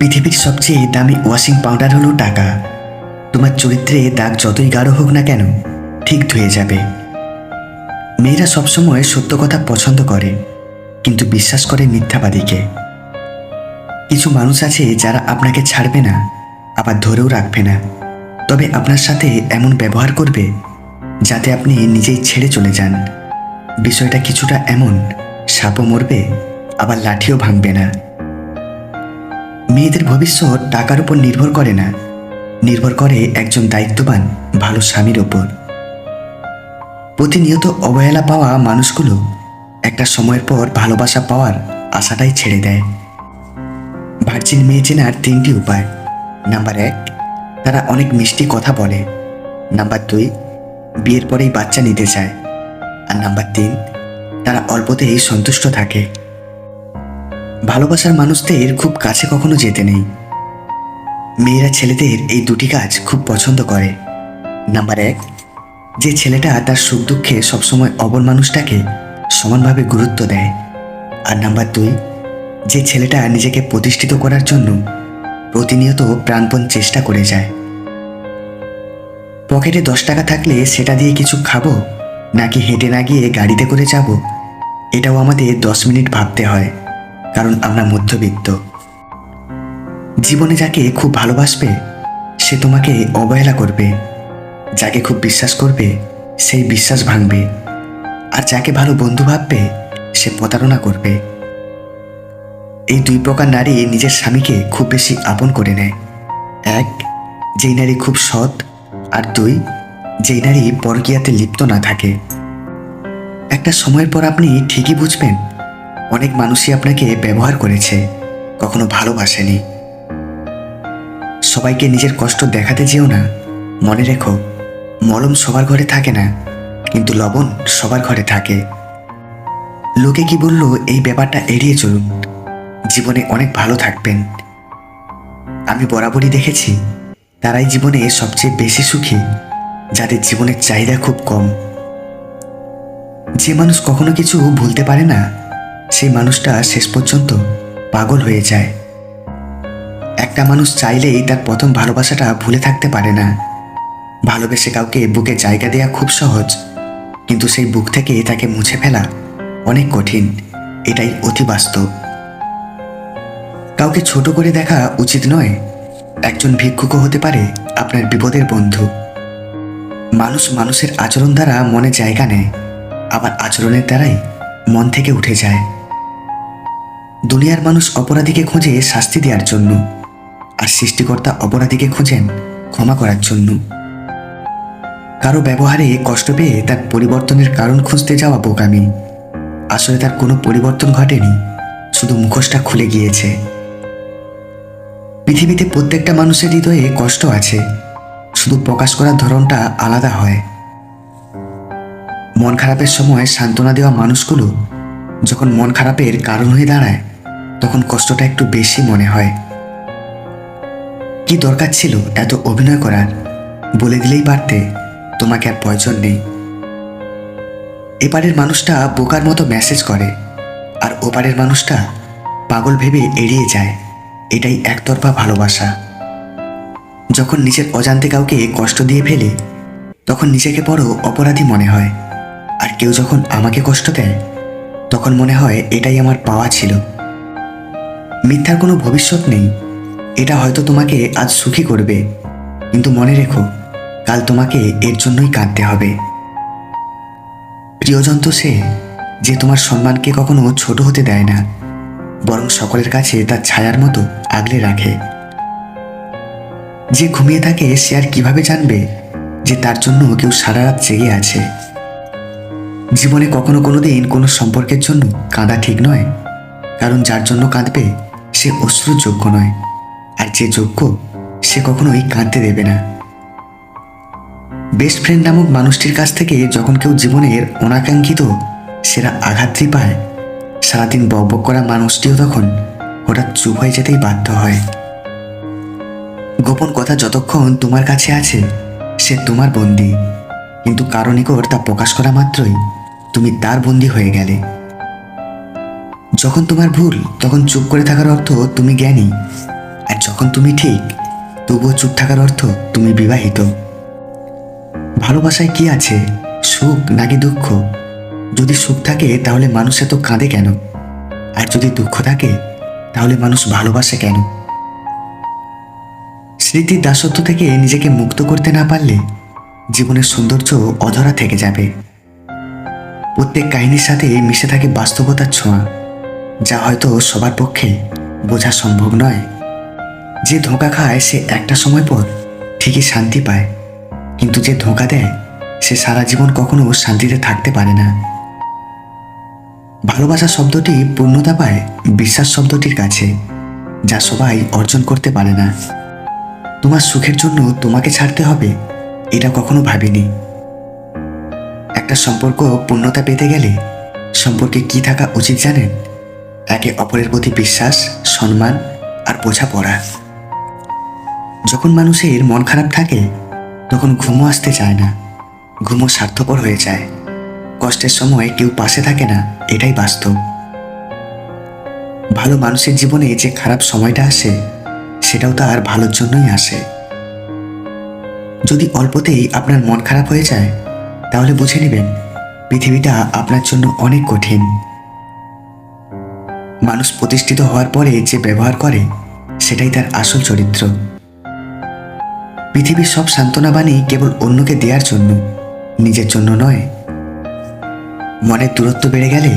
পৃথিবীর সবচেয়ে দামি ওয়াশিং পাউডার হলো টাকা। তোমার চরিত্রে দাগ যতই গাঢ় হোক না কেন, ঠিক ধুয়ে যাবে। মেয়েরা সবসময় সত্য কথা পছন্দ করে, কিন্তু বিশ্বাস করে মিথ্যাবাদীকে। কিছু মানুষ আছে যারা আপনাকে ছাড়বে না, আবার ধরেও রাখবে না। তবে আপনার সাথে এমন ব্যবহার করবে, যাতে আপনি নিজেই ছেড়ে চলে যান। বিষয়টা কিছুটা এমন, সাপও মরবে, আবার লাঠিও ভাঙবে না। মেয়েদের ভবিষ্যৎ টাকার উপর নির্ভর করে না। নির্ভর করে একজন দায়িত্ববান, ভালো স্বামীর ওপর প্রতিনিয়ত অবহেলা পাওয়া মানুষগুলো একটা সময়ের পর ভালোবাসা পাওয়ার আশাটাই ছেড়ে দেয়। ভার্জিন মেয়ে চেনার তিনটি উপায়। নাম্বার এক, তারা অনেক মিষ্টি কথা বলে। নাম্বার দুই, বিয়ের পরেই বাচ্চা নিতে চায়। আর নাম্বার তিন, তারা অল্পতেই সন্তুষ্ট থাকে। ভালোবাসার মানুষদের খুব কাছে কখনো যেতে নেই। মেয়েরা ছেলেদের এই দুটি কাজ খুব পছন্দ করে। নাম্বার এক, যে ছেলেটা তার সুখ দুঃখে সবসময় অবর মানুষটাকে সমানভাবে গুরুত্ব দেয়। আর নাম্বার দুই, যে ছেলেটা নিজেকে প্রতিষ্ঠিত করার জন্য প্রতিনিয়ত প্রাণপণ চেষ্টা করে যায়। পকেটে দশ টাকা থাকলে সেটা দিয়ে কিছু খাব নাকি হেঁটে না গিয়ে গাড়িতে করে যাব, এটাও আমাদের দশ মিনিট ভাবতে হয়। কারণ আমরা মধ্যবিত্ত। জীবনে যাকে খুব ভালোবাসবে, সে তোমাকে অবহেলা করবে। যাকে খুব বিশ্বাস করবে, সেই বিশ্বাস ভাঙবে। আর যাকে ভালো বন্ধু ভাববে, সে প্রতারণা করবে। এই দুই প্রকার নারী নিজের স্বামীকে খুব বেশি আপন করে নেয়। এক, যেই নারী খুব সৎ, আর দুই, যেই নারী পরকীয়াতে লিপ্ত না থাকে। একটা সময়ের পর আপনি ঠিকই বুঝবেন অনেক মানুষই আপনাকে ব্যবহার করেছে, কখনো ভালোবাসেনি। সবাইকে নিজের কষ্ট দেখাতে যেও না, মনে রেখো, মলম সবার ঘরে থাকে না, কিন্তু লবণ সবার ঘরে থাকে। লোকে কি বলল, এই ব্যাপারটা এড়িয়ে চলুন, জীবনে অনেক ভালো থাকবেন। আমি বরাবরই দেখেছি, তারাই জীবনে সবচেয়ে বেশি সুখী, যাদের জীবনের চাহিদা খুব কম। যে মানুষ কখনো কিছু ভুলতে পারে না সেই মানুষটা শেষ পর্যন্ত পাগল হয়ে যায়। একটা মানুষ চাইলেই তার প্রথম ভালোবাসাটা ভুলে থাকতে পারে না। ভালোবেসে কাউকে বুকে জায়গা দেওয়া খুব সহজ, কিন্তু সেই বুক থেকে তাকে মুছে ফেলা অনেক কঠিন, এটাই অতি বাস্তব। কাউকে ছোট করে দেখা উচিত নয়, একজন ভিক্ষুকও হতে পারে আপনার বিপদের বন্ধু। মানুষ মানুষের আচরণ দ্বারা মনে জায়গা নেয়, আবার আচরণের দ্বারাই মন থেকে উঠে যায়। দুনিয়ার মানুষ অপরাধীকে খোঁজে শাস্তি দেওয়ার জন্য আর সৃষ্টিকর্তা অপরাধীকে খোঁজেন ক্ষমা করার জন্য। কারও ব্যবহারে কষ্ট পেয়ে তার পরিবর্তনের কারণ খুঁজতে যাওয়া বোকামি। আসলে তার কোনো পরিবর্তন ঘটেনি, শুধু মুখোশটা খুলে গিয়েছে। পৃথিবীতে প্রত্যেকটা মানুষের হৃদয়ে কষ্ট আছে, শুধু প্রকাশ করার ধরনটা আলাদা হয়। মন খারাপের সময় সান্ত্বনা দেওয়া মানুষগুলো যখন মন খারাপের কারণ হয়ে দাঁড়ায় তখন কষ্টটা একটু বেশি মনে হয়। কি দরকার ছিল এত অভিনয় করার? বলে দিলেই পারতে, তোমাকে আর প্রয়োজন নেই। এপারের মানুষটা বোকার মতো মেসেজ করে, আর ওপারের মানুষটা পাগল ভেবে এড়িয়ে যায়। এটাই একতরফা ভালোবাসা। যখন নিজের অজান্তে কাউকে কষ্ট দিয়ে ফেলে, তখন নিজেকে বড় অপরাধী মনে হয়। আর কেউ যখন আমাকে কষ্ট দেয়, তখন মনে হয় এটাই আমার পাওয়া ছিল। মিথ্যার কোনো ভবিষ্যৎ নেই। এটা হয়তো তোমাকে আজ সুখী করবে। কিন্তু মনে রেখো, কাল তোমাকে এর জন্যই কাঁদতে হবে। প্রিয়জন তো সে যে তোমার সম্মানকে কখনো ছোট হতে দেয় না, বরং সকলের কাছে তার ছায়ার মতো আগলে রাখে। যে ঘুমিয়ে থাকে সে আর কীভাবে জানবে যে তার জন্য কেউ সারা রাত জেগে আছে? জীবনে কখনো কোনো দিন কোনো সম্পর্কের জন্য কাঁদা ঠিক নয়, কারণ যার জন্য কাঁদবে সে অশ্রুর যোগ্য নয়, আর যে যোগ্য সে কখনোই কাঁদতে দেবে না। বেস্ট ফ্রেন্ড নামক মানুষটির কাছ থেকে যখন কেউ জীবনের অনাকাঙ্ক্ষিত সেরা আঘাতটি পায়, সারাদিন বকবক করা মানুষটিও তখন হঠাৎ চুপ হয়ে যেতেই বাধ্য হয়। গোপন কথা যতক্ষণ তোমার কাছে আছে, সে তোমার বন্দি, কিন্তু কারও নিকট তা প্রকাশ করা মাত্রই তুমি তার বন্দি হয়ে গেলে। যখন তোমার ভুল, তখন চুপ করে থাকার অর্থ তুমি জ্ঞানী। আর যখন তুমি ঠিক, তবুও চুপ থাকার অর্থ তুমি বিবাহিত। ভালোবাসায় কি আছে? সুখ নাকি দুঃখ? যদি সুখ থাকে, তাহলে মানুষ এত কাঁদে কেন? আর যদি দুঃখ থাকে, তাহলে মানুষ ভালোবাসে কেন? স্মৃতির দাসত্ব থেকে নিজেকে মুক্ত করতে না পারলে জীবনের সৌন্দর্য অধরা থেকে যাবে। প্রত্যেক কাহিনীর সাথে মিশে থাকে বাস্তবতার ছোঁয়া। যা হয়তো সবার পক্ষে বোঝা সম্ভব নয়। যে ধোঁকা খায় সে একটা সময় পর ঠিকই শান্তি পায়। কিন্তু যে ধোঁকা দেয়, সে সারা জীবন কখনো শান্তিতে থাকতে পারে না। ভালোবাসা শব্দটি পূর্ণতা পায় বিশ্বাস শব্দটির কাছে, যা সবাই অর্জন করতে পারে না। তোমার সুখের জন্য তোমাকে ছাড়তে হবে, এটা কখনো ভাবিনি। একটা সম্পর্ক পূর্ণতা পেতে গেলে সম্পর্কে কি থাকা উচিত জানেন? একে অপরের প্রতি বিশ্বাস, সম্মান আর বোঝাপড়া। যখন মানুষের মন খারাপ থাকে, তখন ঘুমও আসতে চায় না। ঘুমও স্বার্থপর হয়ে যায়। কষ্টের সময় কেউ পাশে থাকে না, এটাই বাস্তব। ভালো মানুষের জীবনে যে খারাপ সময়টা আসে, সেটাও তার ভালোর জন্যই আসে। যদি অল্পতেই আপনার মন খারাপ হয়ে যায়, তাহলে বুঝে নেবেন, পৃথিবীটা আপনার জন্য অনেক কঠিন। মানুষ প্রতিষ্ঠিত হওয়ার পরে যে ব্যবহার করে, সেটাই তার আসল চরিত্র। পৃথিবীর সব সান্ত্বনা বাণী কেবল অন্যকে দেওয়ার জন্য, নিজের জন্য নয়। মনের দূরত্ব বেড়ে গেলে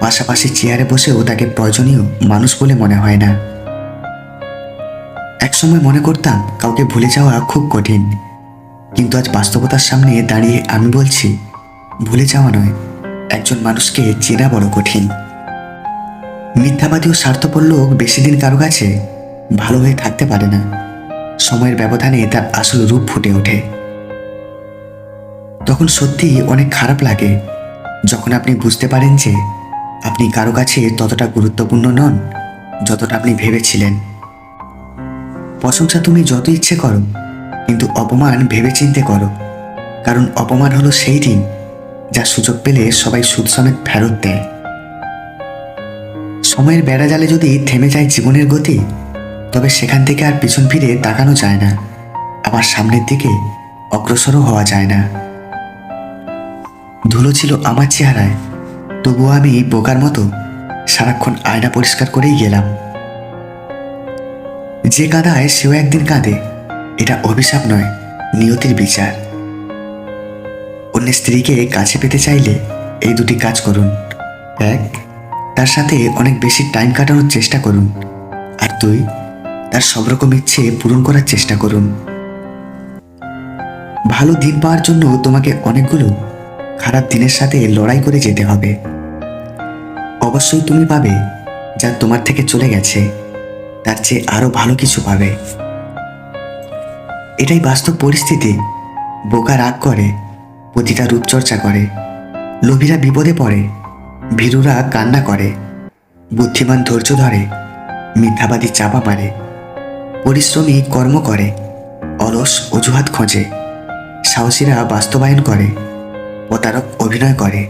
পাশাপাশি চেয়ারে বসেও তাকে প্রয়োজনীয় মানুষ বলে মনে হয় না। একসময় মনে করতাম কাউকে ভুলে যাওয়া খুব কঠিন, কিন্তু আজ বাস্তবতার সামনে দাঁড়িয়ে আমি বলছি, ভুলে যাওয়া নয়, একজন মানুষকে চেনা বড় কঠিন। মিথ্যাবাদী ও স্বার্থপর লোক বেশি দিন কারও কাছে ভালো হয়ে থাকতে পারে না। সময়ের ব্যবধানে তার আসল রূপ ফুটে ওঠে। তখন সত্যি অনেক খারাপ লাগে যখন আপনি বুঝতে পারেন যে আপনি কারও কাছে ততটা গুরুত্বপূর্ণ নন যতটা আপনি ভেবেছিলেন। প্রশংসা তুমি যত ইচ্ছে করো, কিন্তু অপমান ভেবে চিনতে করো। কারণ অপমান হলো সেই দিন যা সুযোগ পেলে সবাই সুদ সমেত ফেরত দেয়। সময়ের বেড়া জালে যদি থেমে যায় জীবনের গতি, তবে সেখান থেকে আর পিছন ফিরে তাকানো যায় না। আবার সামনের দিকে অগ্রসরও হওয়া যায় না। ধুলো ছিল আমার চেহারায়, তবুও আমি বোকার মতো সারাক্ষণ আয়না পরিষ্কার করেই গেলাম। যে কাঁদায় সেও একদিন কাঁদে, এটা অভিশাপ নয়, নিয়তির বিচার। অন্য স্ত্রীকে কাছে পেতে চাইলে এই দুটি কাজ করুন। এক তার সাথে অনেক বেশি টাইম কাটানোর চেষ্টা করুন। আর দুই তার সব রকম ইচ্ছে পূরণ করার চেষ্টা করুন। ভালো দিন পাওয়ার জন্য তোমাকে অনেকগুলো খারাপ দিনের সাথে লড়াই করে যেতে হবে। অবশ্যই তুমি পাবে যা তোমার থেকে চলে গেছে। তার চেয়ে আরও ভালো কিছু পাবে। এটাই বাস্তব পরিস্থিতি। বোকা রাগ করে, প্রতিটা রূপচর্চা করে। লোভীরা বিপদে পড়ে। ভীরুরা কান্না করে, বুদ্ধিমান ধৈর্য ধরে, মিথ্যাবাদী চাপা মারে, পরিশ্রমী কর্ম করে, অলস অজুহাত খোঁজে, সাহসীরা বাস্তবায়ন করে, প্রতারক অভিনয় করে,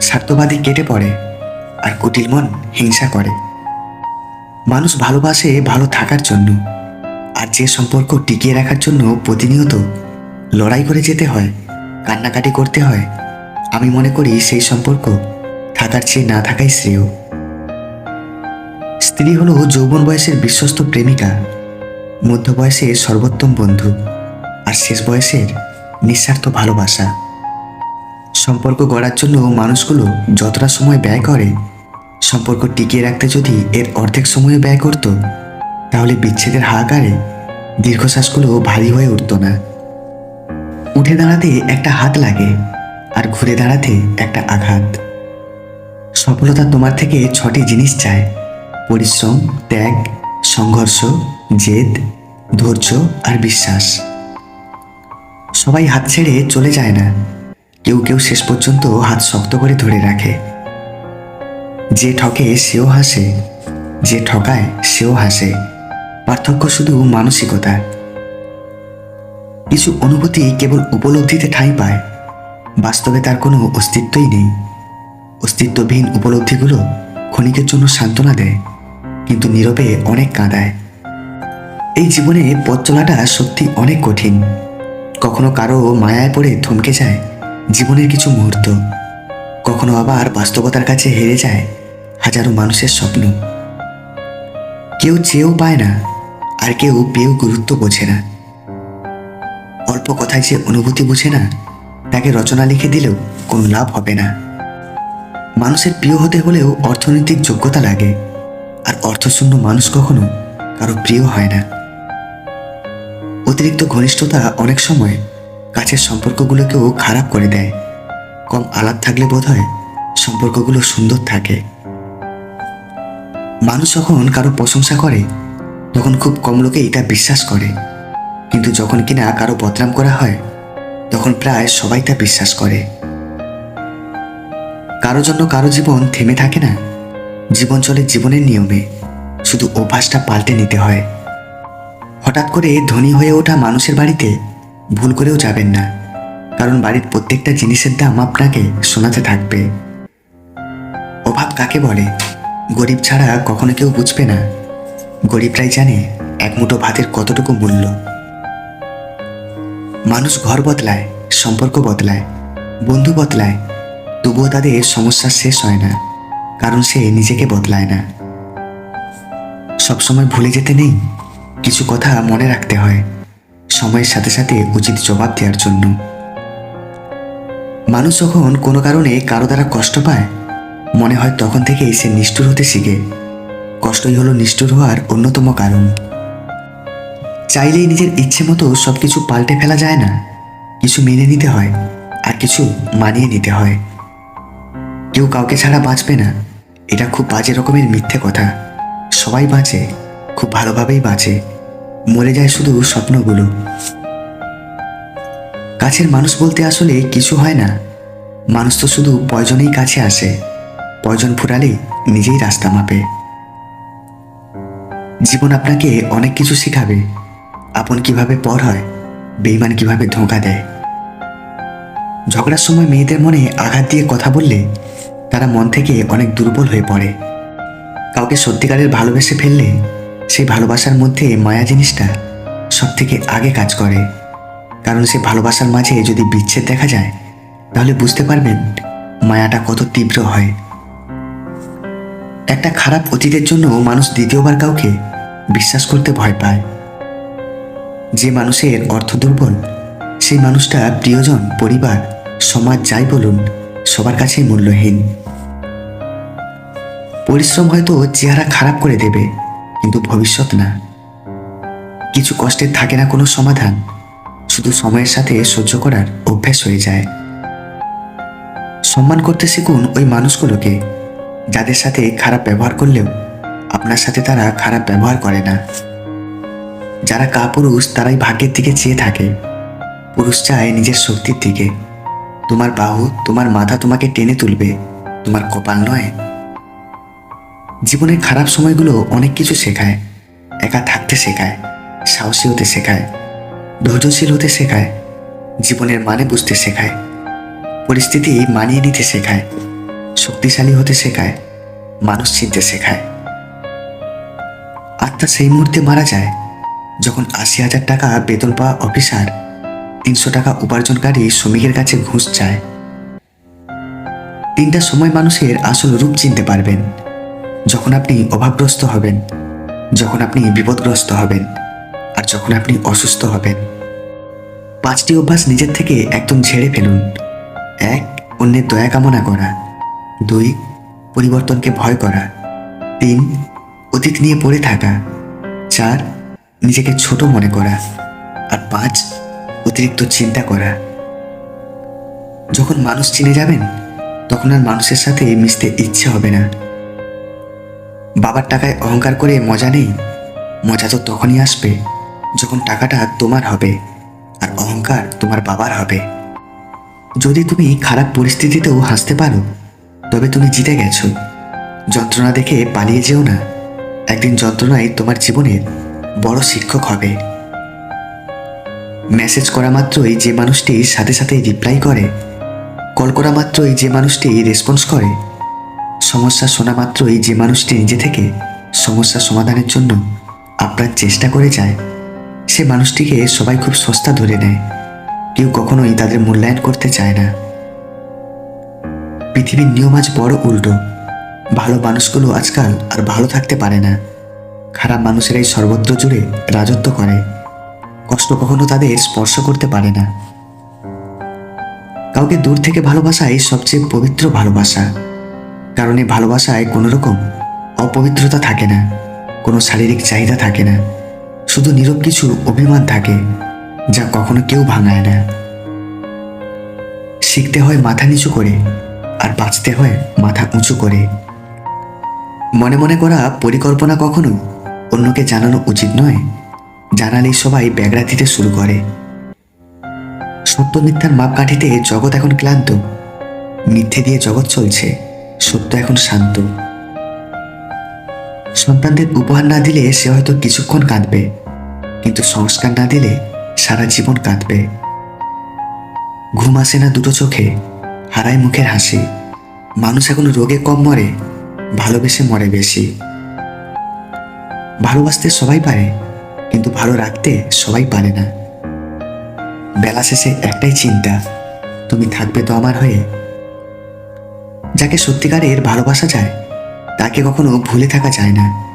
স্বার্থবাদী কেটে পড়ে, আর কুটিল মন হিংসা করে। মানুষ ভালোবাসে ভালো থাকার জন্য, আর যে সম্পর্ক টিকিয়ে রাখার জন্য প্রতিনিয়ত লড়াই করে যেতে হয়, কান্নাকাটি করতে হয়, আমি মনে করি সেই সম্পর্ক থাকার চেয়ে না থাকাই শ্রেয়। স্ত্রী হলো যৌবন বয়সের বিশ্বস্ত প্রেমিকা, মধ্য বয়সের সর্বোত্তম বন্ধু আর শেষ বয়সের নিঃস্বার্থ ভালোবাসা। সম্পর্ক গড়ার জন্য মানুষগুলো যতটা সময় ব্যয় করে, সম্পর্ক টিকিয়ে রাখতে যদি এর অর্ধেক সময় ব্যয় করত, তাহলে বিচ্ছেদের হাহাকারে দীর্ঘশ্বাসগুলো ভারী হয়ে উঠত না। উঠে দাঁড়াতে একটা হাত লাগে আর ঘুরে দাঁড়াতে একটা আঘাত। সফলতা তোমার থেকে ছটি জিনিস চায়। পরিশ্রম, ত্যাগ, সংঘর্ষ, জেদ, ধৈর্য আর বিশ্বাস। সবাই হাত ছেড়ে চলে যায় না। কেউ কেউ শেষ পর্যন্ত হাত শক্ত করে ধরে রাখে। যে ঠকে সেও হাসে, যে ঠকায় সেও হাসে। পার্থক্য শুধু মানসিকতা। কিছু অনুভূতি কেবল উপলব্ধিতে ঠাঁই পায়। বাস্তবে তার কোনো অস্তিত্বই নেই। অস্তিত্ববিহীন উপলব্ধিগুলো ক্ষণিকের জন্য সান্ত্বনা দেয়, কিন্তু নীরবে অনেক কাঁদায়। এই জীবনে পথ চলাটা সত্যি অনেক কঠিন। কখনো কারও মায়ায় পড়ে থমকে যায় জীবনের কিছু মুহূর্ত। কখনো আবার বাস্তবতার কাছে হেরে যায় হাজারো মানুষের স্বপ্ন। কেউ চেয়েও পায় না, আর কেউ পেয়েও গুরুত্ব বোঝে না। অল্প কথায় যে অনুভূতি বুঝে না, তাকে রচনা লিখে দিলেও কোনো লাভ হবে না। মানুষের প্রিয় হতে হলেও অর্থনৈতিক যোগ্যতা লাগে। আর অর্থশূন্য মানুষ কখনো কারও প্রিয় হয় না। অতিরিক্ত ঘনিষ্ঠতা অনেক সময় কাছের সম্পর্কগুলোকেও খারাপ করে দেয়। কম আলাপ থাকলে বোধ হয় সম্পর্কগুলো সুন্দর থাকে। মানুষ যখন কারও প্রশংসা করে, তখন খুব কম লোকে এটা বিশ্বাস করে। কিন্তু যখন কিনা কারও বদনাম করা হয়, তখন প্রায় সবাই তা বিশ্বাস করে। কারও জন্য কারও জীবন থেমে থাকে না। জীবন চলে জীবনের নিয়মে। শুধু অভ্যাসটা পাল্টে নিতে হয়। হঠাৎ করে ধনী হয়ে ওঠা মানুষের বাড়িতে ভুল করেও যাবেন না। কারণ বাড়ির প্রত্যেকটা জিনিসের দাম আপনাকে শোনাতে থাকবে। অভাব কাকে বলে? গরিব ছাড়া কখনো কেউ বুঝবে না। গরিবরাই জানে এক মুঠো ভাতের কতটুকু মূল্য। মানুষ ঘর বদলায়, সম্পর্ক বদলায়, বন্ধু বদলায় তবুও তাদের সমস্যা শেষ হয় না, কারণ সে নিজেকে বদলায় না। সবসময় ভুলে যেতে নেই, কিছু কথা মনে রাখতে হয়, সময়ের সাথে সাথে উচিত জবাব দেওয়ার জন্য। মানুষ যখন কোনো কারণে কারও দ্বারা কষ্ট পায়, মনে হয় তখন থেকেই সে নিষ্ঠুর হতে শিখে। কষ্টই হলো নিষ্ঠুর হওয়ার অন্যতম কারণ। চাইলেই নিজের ইচ্ছে মতো সব কিছু পাল্টে ফেলা যায় না। কিছু মেনে নিতে হয়, আর কিছু মানিয়ে নিতে হয়। কেউ কাউকে ছাড়া বাঁচবে না। এটা খুব বাজে রকমের মিথ্যে কথা। সবাই বাঁচে, খুব ভালোভাবেই বাঁচে। মরে যায় শুধু স্বপ্নগুলো। কাছের মানুষ বলতে আসলে কিছু হয় না। মানুষ তো শুধু পয়জনেই কাছে আসে। পয়জন ফুরালেই নিজেই রাস্তা মাপে। জীবন আপনাকে অনেক কিছু শেখাবে। আপন কীভাবে পর হয় বেইমান কীভাবে ধোঁকা দেয়। ঝগড়ার সময় মেয়েদের মনে আঘাত দিয়ে কথা বললে তারা মন থেকে অনেক দুর্বল হয়ে পড়ে। কাউকে সত্যিকারের ভালোবেসে ফেললে সেই ভালোবাসার মধ্যে মায়া জিনিসটা সব থেকে আগে কাজ করে। কারণ সে ভালোবাসার মাঝে যদি বিচ্ছেদ দেখা যায়, তাহলে বুঝতে পারবেন মায়াটা কত তীব্র হয়। একটা খারাপ অতীতের জন্য মানুষ দ্বিতীয়বার কাউকে বিশ্বাস করতে ভয় পায়। যে মানুষের অর্থ দুর্বল, সেই মানুষটা প্রিয়জন, পরিবার, সমাজ যাই বলুন, সবার কাছেই মূল্যহীন। পরিশ্রম হয়তো চেহারা খারাপ করে দেবে, কিন্তু ভবিষ্যৎ না। কিছু কষ্টের থাকে না কোনো সমাধান, শুধু সময়ের সাথে সহ্য করার অভ্যাস হয়ে যায়। সম্মান করতে শিখুন ওই মানুষগুলোকে, যাদের সাথে খারাপ ব্যবহার করলেও আপনার সাথে তারা খারাপ ব্যবহার করে না। যারা কাপুরুষ, তারাই ভাগ্যের দিকে চেয়ে থাকে। পুরুষ চায় নিজের শক্তির দিকে। তোমার বাহু, তোমার মাথা তোমাকে টেনে তুলবে। তোমার কপাল নয়। জীবনের খারাপ সময়গুলো অনেক কিছু শেখায়। একা থাকতে শেখায়, সাহসী হতে শেখায়, ধৈর্যশীল হতে শেখায়, জীবনের মানে বুঝতে শেখায়, পরিস্থিতি মানিয়ে নিতে শেখায়, শক্তিশালী হতে শেখায়, মানুষ চিনতে শেখায়। আত্মা সেই মুহূর্তে মারা যায় যখন আশি হাজার টাকা বেতন পাওয়া অফিসার তিনশো টাকা উপার্জনকারী শ্রমিকের কাছে ঘুষ চায়। তিনটা সময় মানুষের আসল রূপ চিনতে পারবেন। যখন আপনি অভাবগ্রস্ত হবেন, যখন আপনি বিপদগ্রস্ত হবেন, আর যখন আপনি অসুস্থ হবেন, পাঁচটি অভ্যাস নিজের থেকে একদম ঝেড়ে ফেলুন। এক, অন্যের দয়া কামনা করা। দুই, পরিবর্তনকে ভয় করা। তিন, অতীত নিয়ে পড়ে থাকা। চার, নিজেকে ছোট মনে করা। আর পাঁচ, অতিরিক্ত চিন্তা করা। যখন মানুষ চিনে যাবেন, তখন আর মানুষের সাথে মিশতে ইচ্ছে হবে না। বাবার টাকায় অহংকার করে মজা নেই? মজা তো তখনই আসবে যখন টাকাটা তোমার হবে আর অহংকার তোমার বাবার হবে। যদি তুমি খারাপ পরিস্থিতিতেও হাসতে পারো, তবে তুমি জিতে গেছো। যন্ত্রণা দেখে পালিয়ে যেও না। একদিন যন্ত্রণাই তোমার জীবনের বড় শিক্ষক হবে। মেসেজ করা মাত্রই যে মানুষটি সাথে সাথে রিপ্লাই করে, কল করা মাত্রই যে মানুষটি রেসপন্স করে সমস্যা শোনা মাত্রই যে মানুষটি নিজে থেকে সমস্যা সমাধানের জন্য আপনার চেষ্টা করে যায়, সে মানুষটিকে সবাই খুব সস্তা ধরে নেয়। কেউ কখনোই তাদের মূল্যায়ন করতে চায় না। পৃথিবীর নিয়ম আজ বড় উল্টো। ভালো মানুষগুলো আজকাল আর ভালো থাকতে পারে না। খারাপ মানুষেরাই সর্বত্র জুড়ে রাজত্ব করে। কষ্ট কখনো তাদের স্পর্শ করতে পারে না। কাউকে দূর থেকে ভালোবাসাই সবচেয়ে পবিত্র ভালোবাসা। কারণ এই ভালোবাসায় কোনো রকম অপবিত্রতা থাকে না, কোনো শারীরিক চাহিদা থাকে না, শুধু নীরব কিছু অভিমান থাকে যা কখনো কেউ ভাঙায় না। শিখতে হয় মাথা নিচু করে আর বাঁচতে হয় মাথা উঁচু করে। মনে মনে করা পরিকল্পনা কখনো অন্যকে জানানো উচিত নয়, জানালেই সবাই ব্যাগড়া দিতে শুরু করে। সত্য মিথ্যার মাপকাঠিতে জগৎ এখন ক্লান্ত, মিথ্যে দিয়ে জগৎ চলছে। সত্য এখন শান্ত। সন্তানদের উপহার না দিলে সে হয়তো কিছুক্ষণ কাঁদবে, কিন্তু সংস্কার না দিলে সারা জীবন কাঁদবে। ঘুম আসে না দুটো চোখে, হারায় মুখের হাসি। মানুষ এখন রোগে কম মরে, ভালোবেসে মরে বেশি। ভালোবাসতে সবাই পারে, কিন্তু ভালো রাখতে সবাই পারে না। বেলা শেষে একটাই চিন্তা, তুমি থাকবে তো আমার হয়ে যাকে সত্যিকারের ভালোবাসা যায় তাকে কখনো ভুলে থাকা যায় না।